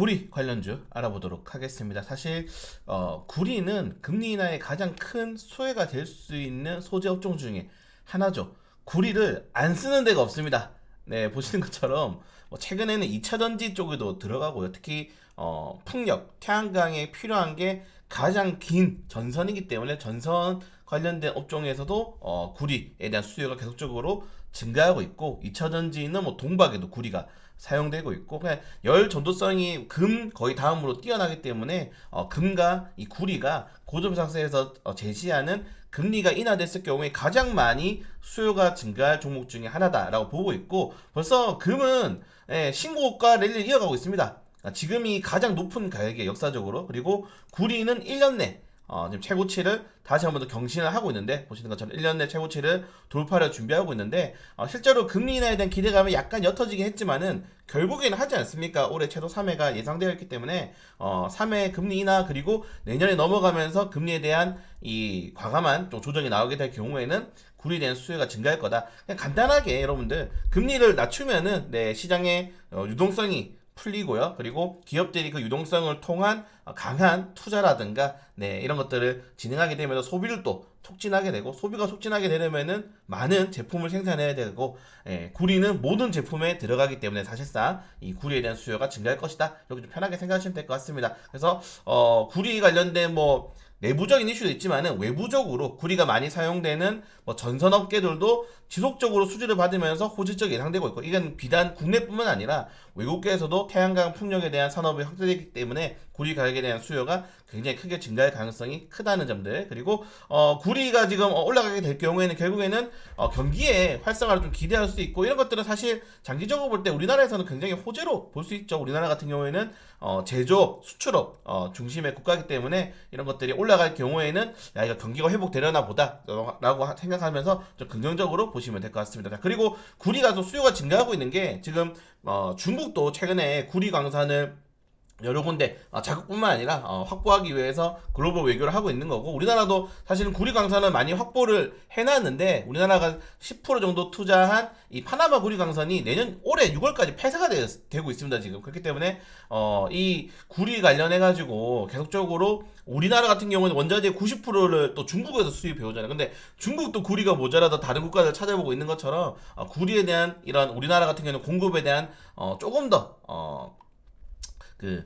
구리 관련주 알아보도록 하겠습니다. 사실 어, 구리는 금리 인하의 가장 큰 수혜가 될 수 있는 소재 업종 중에 하나죠. 구리를 안 쓰는 데가 없습니다. 네, 보시는 것처럼 뭐 최근에는 2차 전지 쪽에도 들어가고요. 특히 어, 풍력, 태양광에 필요한 게 가장 긴 전선이기 때문에 전선 관련된 업종에서도 어, 구리에 대한 수요가 계속적으로 증가하고 있고 2차 전지는 뭐 동박에도 구리가 사용되고 있고 그냥 열 전도성이 금 거의 다음으로 뛰어나기 때문에 어, 금과 이 구리가 고점 상승에서 어, 제시하는 금리가 인하됐을 경우에 가장 많이 수요가 증가할 종목 중에 하나다라고 보고 있고 벌써 금은 예, 신고가 랠리를 이어가고 있습니다. 아, 지금이 가장 높은 가격이에요 역사적으로 그리고 구리는 1년 내 어, 지금 최고치를 다시 한 번 더 경신을 하고 있는데 보시는 것처럼 1년 내 최고치를 돌파를 준비하고 있는데 어, 실제로 금리 인하에 대한 기대감이 약간 옅어지긴 했지만은 결국에는 하지 않습니까? 올해 최소 3회가 예상되어 있기 때문에 어, 3회 금리 인하 그리고 내년에 넘어가면서 금리에 대한 이 과감한 좀 조정이 나오게 될 경우에는 구리에 대한 수요가 증가할 거다. 그냥 간단하게 여러분들 금리를 낮추면은 네, 시장의 어, 유동성이 풀리고요. 그리고 기업들이 그 유동성을 통한 강한 투자라든가 네, 이런 것들을 진행하게 되면서 소비를 또 촉진하게 되고 소비가 촉진하게 되려면은 많은 제품을 생산해야 되고 예, 구리는 모든 제품에 들어가기 때문에 사실상 이 구리에 대한 수요가 증가할 것이다. 이렇게 좀 편하게 생각하시면 될 것 같습니다. 그래서 어, 구리 관련된 뭐 내부적인 이슈도 있지만은 외부적으로 구리가 많이 사용되는 뭐 전선 업계들도 지속적으로 수주를 받으면서 호재적 예상되고 있고 이건 비단 국내뿐만 아니라 외국계에서도 태양광 풍력에 대한 산업이 확대되기 때문에 구리 가격에 대한 수요가 굉장히 크게 증가할 가능성이 크다는 점들. 그리고 어, 구리가 지금 올라가게 될 경우에는 결국에는 어, 경기에 활성화를 좀 기대할 수 있고 이런 것들은 사실 장기적으로 볼 때 우리나라에서는 굉장히 호재로 볼 수 있죠. 우리나라 같은 경우에는 어, 제조업 수출업 어, 중심의 국가이기 때문에 이런 것들이 올라갈 경우에는 야 이거 경기가 회복되려나 보다라고 생각하면서 좀 긍정적으로 보시면 될 것 같습니다. 자, 그리고 구리가 좀 수요가 증가하고 있는 게 지금 어, 중국도 최근에 구리 광산을 여러 군데 어, 자극뿐만 아니라 어, 확보하기 위해서 글로벌 외교를 하고 있는 거고 우리나라도 사실은 구리 강산을 많이 확보를 해놨는데 우리나라가 10% 정도 투자한 이 파나마 구리 강산이 내년 올해 6월까지 폐쇄가 되, 고 있습니다 지금. 그렇기 때문에 어, 이 구리 관련해 가지고 계속적으로 우리나라 같은 경우는 원자재 90%를 또 중국에서 수입해 오잖아요. 근데 중국도 구리가 모자라서 다른 국가들 찾아보고 있는 것처럼 어, 구리에 대한 이런 우리나라 같은 경우는 공급에 대한 어, 조금 더 어, 그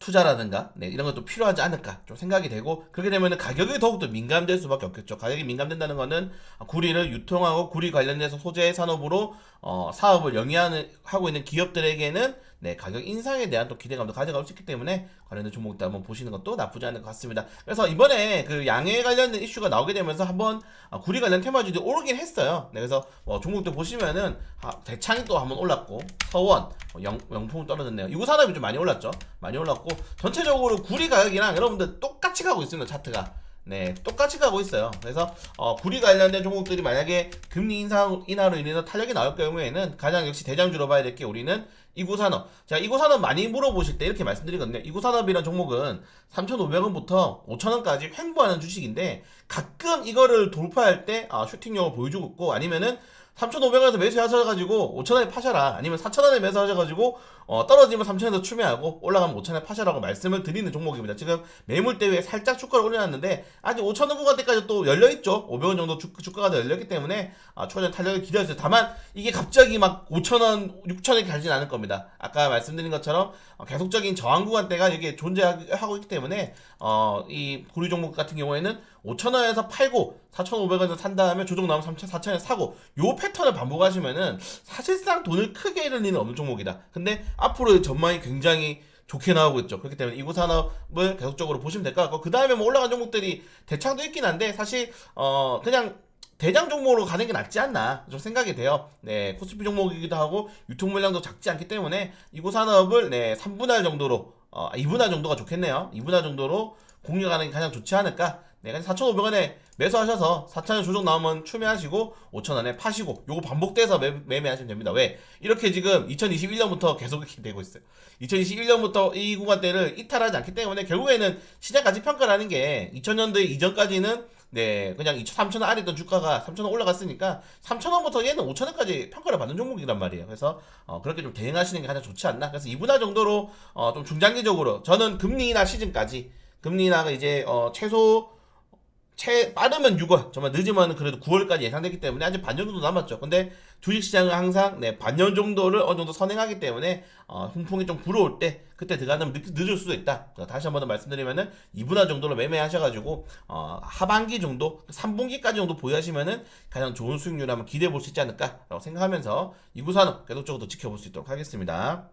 투자라든가 네, 이런 것도 필요하지 않을까 좀 생각이 되고 그렇게 되면 가격이 더욱더 민감될 수밖에 없겠죠. 가격이 민감된다는 것은 구리를 유통하고 구리 관련해서 소재 산업으로 어, 사업을 영위하고 있는 기업들에게는 네, 가격 인상에 대한 또 기대감도 가져갈 수 있기 때문에 관련된 종목도 한번 보시는 것도 나쁘지 않을 것 같습니다. 그래서 이번에 그 양해 관련된 이슈가 나오게 되면서 한번 아, 구리 관련 테마주들이 오르긴 했어요. 네, 그래서 뭐 종목도 보시면은 아, 대창이 또 한번 올랐고 서원, 뭐 영, 영풍 떨어졌네요. 이구 산업이 좀 많이 올랐죠. 많이 올랐고 전체적으로 구리 가격이랑 여러분들 똑같이 가고 있습니다. 차트가. 네, 똑같이 가고 있어요. 그래서 어, 구리 관련된 종목들이 만약에 금리 인사, 인하로 인해서 탄력이 나올 경우에는 가장 역시 대장주로 봐야 될 게 우리는 이구산업. 자, 이구산업 많이 물어보실 때 이렇게 말씀드리거든요. 이구산업이라는 종목은 3,500원부터 5,000원까지 횡보하는 주식인데 가끔 이거를 돌파할 때 아, 슈팅력을 보여주고 있고 아니면은 3,500원에서 매수하셔가지고 5,000원에 파셔라. 아니면 4,000원에 매수하셔가지고 어, 떨어지면 3,000원에서 추매하고 올라가면 5,000원에 파셔라고 말씀을 드리는 종목입니다. 지금 매물 대회에 살짝 주가를 올려놨는데 아직 5,000원 구간대까지 또 열려있죠. 500원 정도 주, 주가가 열렸기 때문에 아, 추가적인 탄력을 기대하세요. 다만 이게 갑자기 막 5,000원, 6,000원에 가진 않을 겁니다. 아까 말씀드린 것처럼 어, 계속적인 저항 구간대가 여기에 존재하고 있기 때문에 어, 이 구리 종목 같은 경우에는 5,000원에서 팔고 4,500원에서 산 다음에 조정 나오면 3,000, 4,000원에 사고 요 패턴을 반복하시면은 사실상 돈을 크게 일은 없는 종목이다. 근데 앞으로의 전망이 굉장히 좋게 나오고 있죠. 그렇기 때문에 이구 산업을 계속적으로 보시면 될 것 같고 그 다음에 뭐 올라간 종목들이 대창도 있긴 한데 사실 어 그냥 대장 종목으로 가는 게 낫지 않나 좀 생각이 돼요. 네 코스피 종목이기도 하고 유통 물량도 작지 않기 때문에 이구 산업을 네 3분할 정도로 어 2분할 정도가 좋겠네요. 2분할 정도로 공략하는 게 가장 좋지 않을까. 네, 4,500원에 매수하셔서 4,000원 조정 나오면 추매하시고 5,000원에 파시고 요거 반복돼서 매, 매매하시면 됩니다. 왜? 이렇게 지금 2021년부터 계속 이렇게 되고 있어요. 2021년부터 이 구간대를 이탈하지 않기 때문에 결국에는 시장 가치 평가라는 게 2000년대 이전까지는 네, 그냥 3,000원 아래던 주가가 3,000원 올라갔으니까 3,000원부터 얘는 5,000원까지 평가를 받는 종목이란 말이에요. 그래서 어, 그렇게 좀 대응하시는 게 가장 좋지 않나. 그래서 2분할 정도로 어, 좀 중장기적으로 저는 금리 인하 시즌까지 금리 인하가 이제 어, 최소 최 빠르면 6월, 정말 늦으면 그래도 9월까지 예상되기 때문에 아직 반년 정도 남았죠. 근데 주식 시장은 항상 네, 반년 정도를 어느 정도 선행하기 때문에 어, 훈풍이 좀 불어올 때 그때 들어가면 늦, 늦을 수도 있다. 다시 한 번 더 말씀드리면은 2분할 정도로 매매하셔가지고 어, 하반기 정도, 3분기까지 정도 보유하시면은 가장 좋은 수익률 한번 기대해 볼 수 있지 않을까라고 생각하면서 이구산업 계속적으로 지켜볼 수 있도록 하겠습니다.